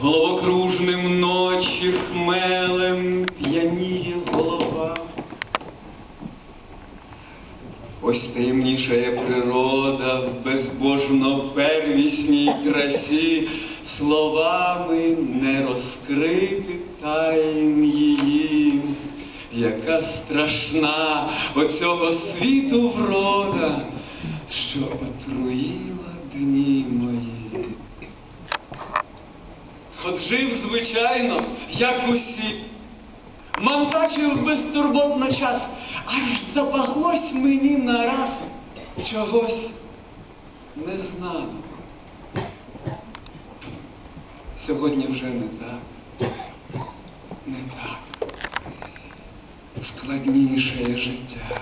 головокружним ночі хмелем п'яніє голова. Ось таємнішає природа в безбожно первісній красі, словами не розкрити тайн її, яка страшна оцього світу врода, що отруїла дні мої. От жив, звичайно, як усі. Мантачив безтурботно час, аж запаглось мені нараз чогось незнано. Сьогодні вже не так, не так. Складніше життя.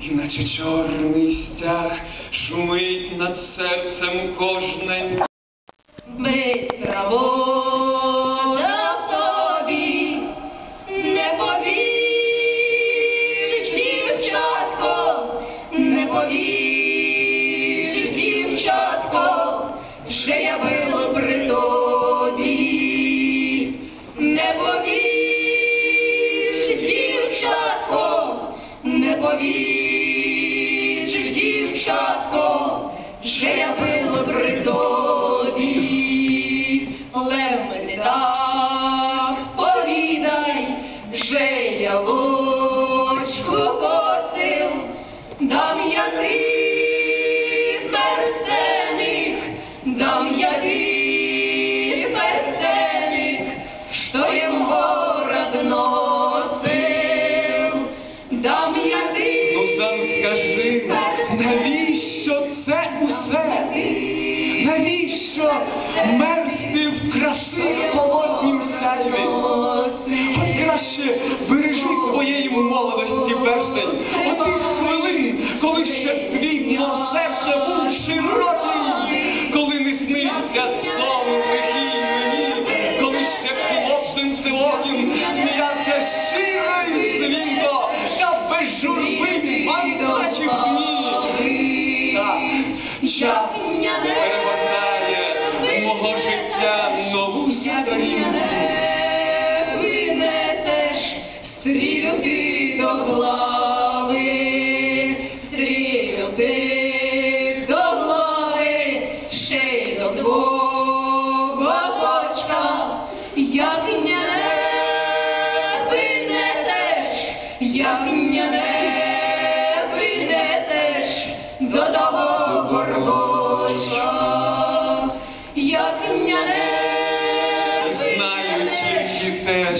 Іначе чорний стяг шумить над серцем кожне не повіриш, дівчатко, що я було при тобі, не повір, дівчатко, не повір, дівчатко, що я було мерзти в краси холоднім сяйві? От краще бережи твоєї молодості перстень, от тих хвилин, коли ще твій милосердя був широкий, коли не снився сон лихий мені, коли ще хлопцем сивоким сміявся щиро і дзвінко, та без журби мантачив дні. Так, час перегортає мого життя нову сторінку. стрілю до глави,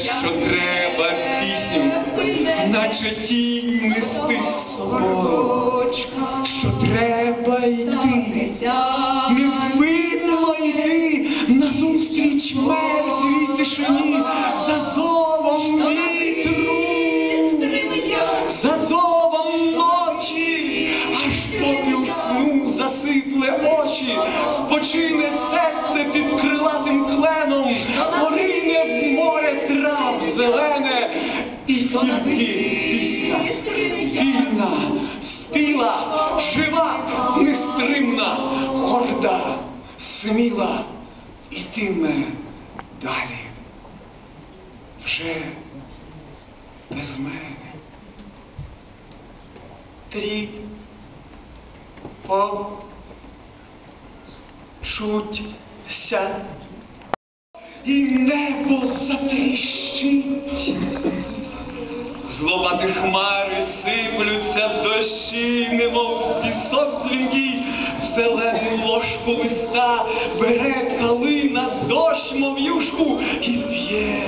що треба пісням, наче тінь нести собою, що треба йти. Невидно йти назустріч мертвій тишині за тільки пісня вільна, спіла, жива, нестримна, горда, сміла, ітиме далі. Вже без мене. Трі по чуться, і небо затріщить. Зловаті хмари сиплються дощі, немов пісок дзвінкий, в зелену ложку листа бере калина дощ, мов юшку, і п'є,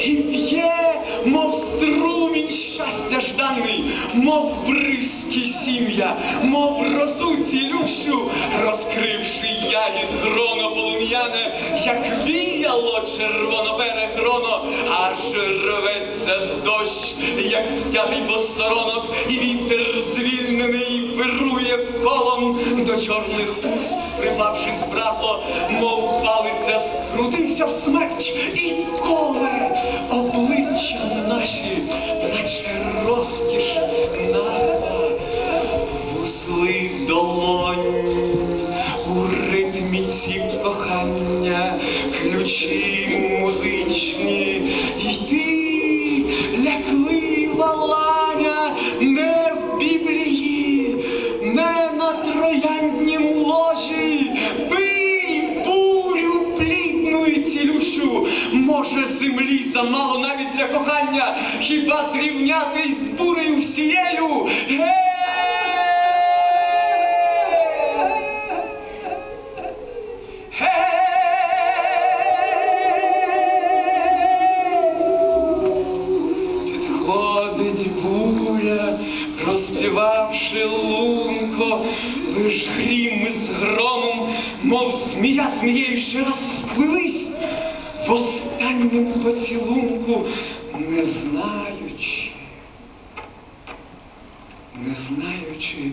і п'є, мов струмінь щастя жданий, мов бризки сім'я, мов росу цілющу, розкривши ягід гроно полум'яне, як віяло червонопере гроно, аж рветься дощ, як тягий посторонок, і вітер звільнений вирує колом до чорних уст, припавши збратло, мов палиця, скрутився в смерч і коле замало навіть для кохання, хіба зрівняти з бурею всією? Ге! Підходить буря, розпівавши лунко, лиш грім із громом, мов змія змією ще раз сплились в останньому поцілунку, не знаючи, не знаючи,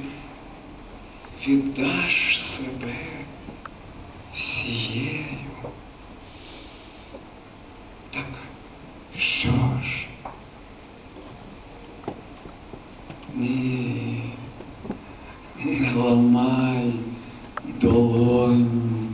віддаш себе всією. Так що ж? Ні, не ламай долонь